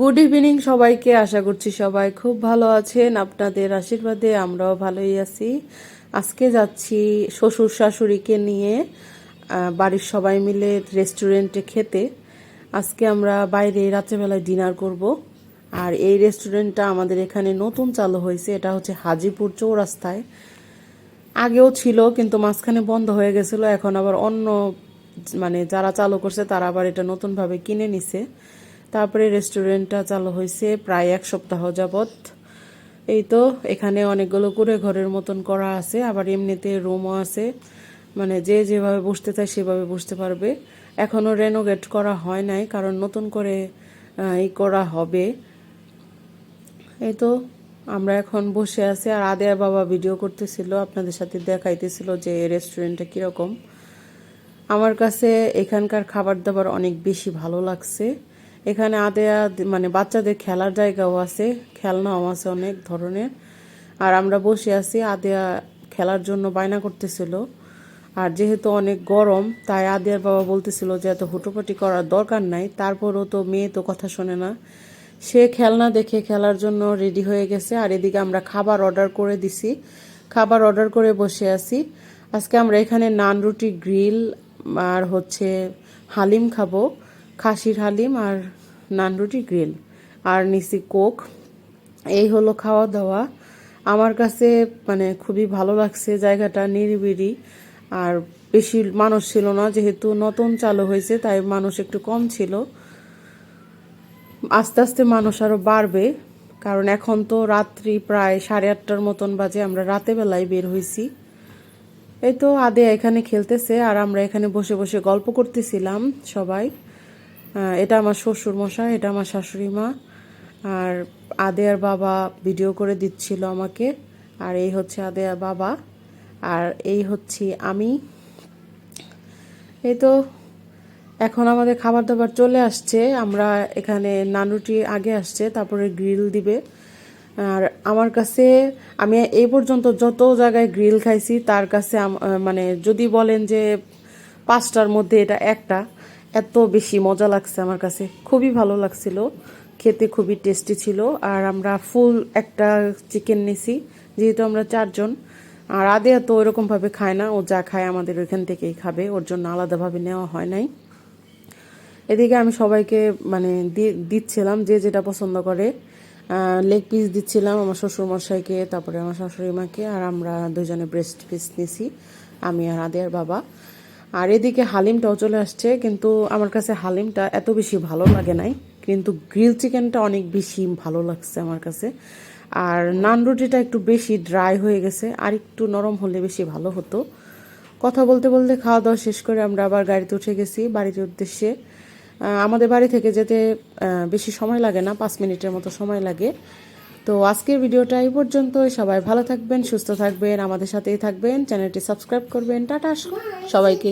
Good evening সবাইকে, আশা করছি সবাই খুব ভালো আছেন। আপনাদের আশীর্বাদে আমরাও ভালোই আছি। আজকে যাচ্ছি শ্বশুর শাশুড়িকে নিয়ে বাড়ির সবাই মিলে রেস্টুরেন্টে খেতে। আজকে আমরা বাইরে রাত্রেবেলায় ডিনার করব। আর এই রেস্টুরেন্টটা আমাদের এখানে নতুন চালু হয়েছে, এটা হচ্ছে হাজিপুর চৌরাস্তায়। আগেও ছিল, কিন্তু মাঝখানে বন্ধ হয়ে গেছিল, এখন আবার অন্য মানে যারা চালু করছে তারা আবার এটা নতুনভাবে কিনে নিছে। তারপরে রেস্টুরেন্টটা চালু হয়েছে প্রায় এক সপ্তাহ যাবত এই তো, এখানে অনেকগুলো করে ঘরের মতন করা আছে, আবার এমনিতে রুমও আছে। মানে যে যেভাবে বসতে চায় সেভাবে বসতে পারবে। এখনও রেনোভেট করা হয় নাই, কারণ নতুন করে এই করা হবে। এই তো, আমরা এখন বসে আছি, আর আদেয়া বাবা ভিডিও করতেছিল, আপনাদের সাথে দেখাইতেছিল যে রেস্টুরেন্টটা কীরকম। আমার কাছে এখানকার খাবার দাবার অনেক বেশি ভালো লাগছে। এখানে আদেয়া মানে বাচ্চাদের খেলার জায়গাও আছে, খেলনাও আছে অনেক ধরনের। আর আমরা বসে আছি আদেয়া খেলার জন্য বায়না করতেছিল। আর যেহেতু অনেক গরম, তাই আদিয়ার বাবা বলতেছিল যে এত হুটোপাটি করার দরকার নাই, তারপরও তো মেয়ে তো কথা শোনে না। সে খেলনা দেখে খেলার জন্য রেডি হয়ে গেছে, আর এদিকে আমরা খাবার অর্ডার করে দিছি। খাবার অর্ডার করে বসে আছি। আজকে আমরা এখানে নান রুটি, গ্রিল, আর হচ্ছে হালিম খাব। খাসির হালিম আর নান রুটি গ্রিল আর নিসি কোক। এই হলো খাওয়া দাওয়া আমার কাছে মানে খুবই ভালো লাগছে জায়গাটা নিরিবিড়ি আর বেশি মানুষ ছিল না, যেহেতু নতুন চালু হয়েছে, তাই মানুষ একটু কম ছিল। আস্তে আস্তে মানুষ আরও বাড়বে, কারণ এখন তো রাত্রি প্রায় সাড়ে আটটার মতন বাজে, আমরা রাতে বেলায় বের হয়েছি। এই তো আদে এখানে খেলতেছে, আর আমরা এখানে বসে বসে গল্প করতেছিলাম সবাই। এটা আমার শ্বশুর মশাই এটা আমার শাশুড়ি মা। আর আদেয়ার বাবা ভিডিও করে দিচ্ছিল আমাকে। আর এই হচ্ছে আদেয়ার বাবা। আর এই হচ্ছে আমি। এই তো এখন আমাদের খাবার দাবার চলে আসছে। আমরা এখানে নানুটি আগে আসছে, তারপরে গ্রিল দিবে। আর আমার কাছে, আমি এই পর্যন্ত যত জায়গায় গ্রিল খাইছি, তার কাছে মানে যদি বলেন যে পাঁচটার মধ্যে এটা একটা। এত বেশি মজা লাগছে আমার কাছে। খুবই ভালো লাগছিল। খেতে খুবই টেস্টি ছিল। আর আমরা ফুল একটা চিকেন নিছি, যেহেতু আমরা চারজন। আর আদেয়া তো ওইরকমভাবে খায় না। ও যা খায় আমাদের ওইখান থেকেই খাবে। ওর জন্য আলাদাভাবে নেওয়া হয় নাই। এদিকে আমি সবাইকে মানে দিচ্ছিলাম যে যেটা পছন্দ করে। লেগ পিস দিচ্ছিলাম আমার শ্বশুর মশাইকে তারপরে আমার শাশুড়ি মাকে আর আমরা দুজনে ব্রেস্ট পিস নিছি, আমি আর আদিয়ার বাবা। আর এদিকে হালিমটাও চলে আসছে, কিন্তু আমার কাছে হালিমটা এত বেশি ভালো লাগে নাই, কিন্তু গ্রিল চিকেনটা অনেক বেশি ভালো লাগছে আমার কাছে। আর নান রুটিটা একটু বেশি ড্রাই হয়ে গেছে, আর একটু নরম হলে বেশি ভালো হতো। কথা বলতে বলতে খাওয়া দাওয়া শেষ করে আমরা আবার গাড়িতে উঠে গেছি বাড়ির উদ্দেশ্যে। আমাদের বাড়ি থেকে যেতে বেশি সময় লাগে না, পাঁচ মিনিটের মতো সময় লাগে। তো আজকের ভিডিওটা এই পর্যন্ত সবাই ভালো থাকবেন, সুস্থ থাকবেন, আমাদের সাথেই থাকবেন। চ্যানেলটি সাবস্ক্রাইব করবেন। টাটা, সবাইকে।